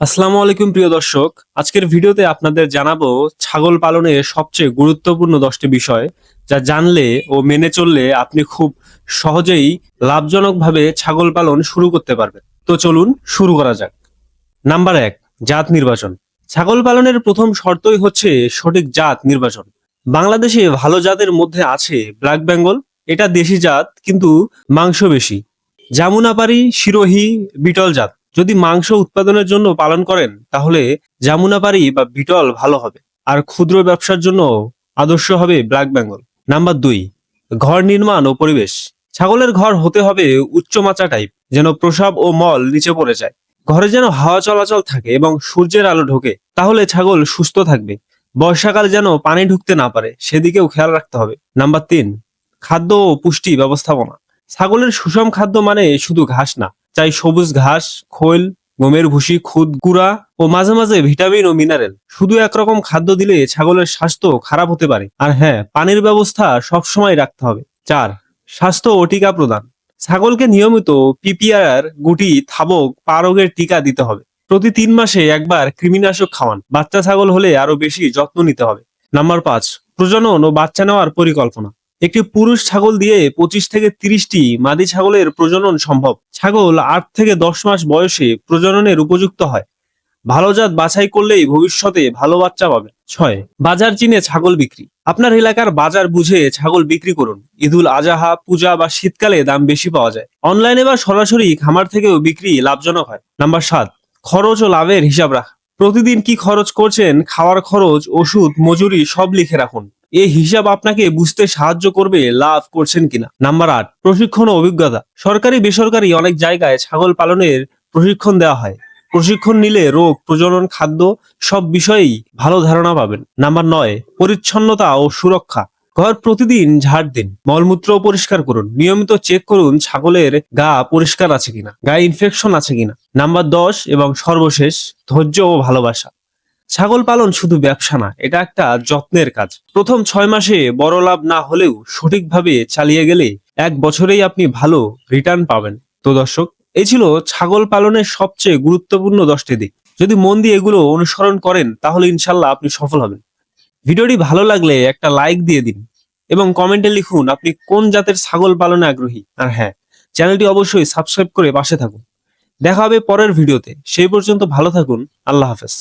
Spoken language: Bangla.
আসসালামু আলাইকুম প্রিয় দর্শক। আজকের ভিডিওতে আপনাদের জানাব ছাগল পালনের সবচেয়ে গুরুত্বপূর্ণ দশটি বিষয়, যা জানলে ও মেনে চললে আপনি খুব সহজেই লাভজনকভাবে ছাগল পালন শুরু করতে পারবেন। তো চলুন শুরু করা যাক। নাম্বার এক, জাত নির্বাচন। ছাগল পালনের প্রথম শর্তই হচ্ছে সঠিক জাত নির্বাচন। বাংলাদেশে ভালো জাতের মধ্যে আছে ব্ল্যাক বেঙ্গল। এটা দেশি জাত, কিন্তু মাংস বেশি। জামুনাপারি শিরোহী, বিটল জাত। যদি মাংস উৎপাদনের জন্য পালন করেন, তাহলে জামুনাপারি বা বিটল ভালো হবে। আর ক্ষুদ্র ব্যবসার জন্য আদর্শ হবে ব্ল্যাক বেঙ্গল। নাম্বার দুই, ঘর নির্মাণ ও পরিবেশ। ছাগলের ঘর হতে হবে উচ্চ মাচা টাইপ, যেন প্রসাব ও মল নিচে পড়ে যায়। ঘরে যেন হাওয়া চলাচল থাকে এবং সূর্যের আলো ঢোকে, তাহলে ছাগল সুস্থ থাকবে। বর্ষাকাল যেন পানি ঢুকতে না পারে, সেদিকেও খেয়াল রাখতে হবে। নাম্বার তিন, খাদ্য ও পুষ্টি ব্যবস্থাপনা। ছাগলের সুষম খাদ্য মানে শুধু ঘাস না চাই সবুজ ঘাস, খোল, গমের ভুসি, খুদ গুঁড়া ও মাঝে মাঝে ভিটামিন ও মিনারেল শুধু একরকম খাদ্য দিলে ছাগলের স্বাস্থ্য খারাপ হতে পারে। আর হ্যাঁ পানির ব্যবস্থা সবসময় রাখতে হবে। চার, স্বাস্থ্য ও টিকা প্রদান। ছাগলকে নিয়মিত পিপিআর, গুটি, থাবক পা রোগের টিকা দিতে হবে। প্রতি তিন মাসে একবার কৃমিনাশক খাওয়ান। বাচ্চা ছাগল হলে আরও বেশি যত্ন নিতে হবে। নাম্বার পাঁচ, প্রজনন ও বাচ্চা নেওয়ার পরিকল্পনা। একটি পুরুষ ছাগল দিয়ে পঁচিশ থেকে তিরিশটি মাদি ছাগলের প্রজনন সম্ভব। ছাগল আট থেকে দশ মাস বয়সে প্রজননের উপযুক্ত হয়। ভালো জাত বাছাই করলেই ভবিষ্যতে ভালো বাচ্চা পাবে। ছয়, বাজার চিনে ছাগল বিক্রি। আপনার এলাকার বাজার বুঝে ছাগল বিক্রি করুন। ঈদুল আজাহা, পূজা বা শীতকালে দাম বেশি পাওয়া যায়। অনলাইনে বা সরাসরি খামার থেকেও বিক্রি লাভজনক হয়। নাম্বার সাত, খরচ ও লাভের হিসাব রাখা। প্রতিদিন কি খরচ করছেন, খাওয়ার খরচ, ওষুধ, মজুরি, সব লিখে রাখুন। এই হিসাব আপনাকে বুঝতে সাহায্য করবে, লাভ করছেন কিনা? নাম্বার আট, প্রশিক্ষণ ও অভিজ্ঞতা। সরকারি, বেসরকারি অনেক জায়গায় ছাগল পালনের প্রশিক্ষণ দেওয়া হয়। প্রশিক্ষণ নিলে রোগ, প্রজনন, খাদ্য সব বিষয়েই ভালো ধারণা পাবেন। নাম্বার নয়, পরিচ্ছন্নতা ও সুরক্ষা। ঘর প্রতিদিন ঝাড় দিন। মলমূত্র পরিষ্কার করুন। নিয়মিত চেক করুন ছাগলের গা পরিষ্কার আছে কিনা, গায়ে ইনফেকশন আছে কিনা। নাম্বার দশ এবং সর্বশেষ, ধৈর্য ও ভালোবাসা। ছাগল পালন শুধু ব্যবসা না, এটা একটা যত্নের কাজ। প্রথম ছয় মাসে বড় লাভ না হলেও সঠিকভাবে চালিয়ে গেলে এক বছরেই আপনি ভালো রিটার্ন পাবেন। তো দর্শক, এই ছিল ছাগল পালনের সবচেয়ে গুরুত্বপূর্ণ দশটি দিক। যদি মন দিয়ে এগুলো অনুসরণ করেন, তাহলে ইনশাল্লাহ আপনি সফল হবেন। ভিডিওটি ভালো লাগলে একটা লাইক দিয়ে দিন এবং কমেন্টে লিখুন আপনি কোন জাতের ছাগল পালনে আগ্রহী। আর হ্যাঁ চ্যানেলটি অবশ্যই সাবস্ক্রাইব করে পাশে থাকুন। দেখা হবে পরের ভিডিওতে। সেই পর্যন্ত ভালো থাকুন। আল্লাহ হাফেজ।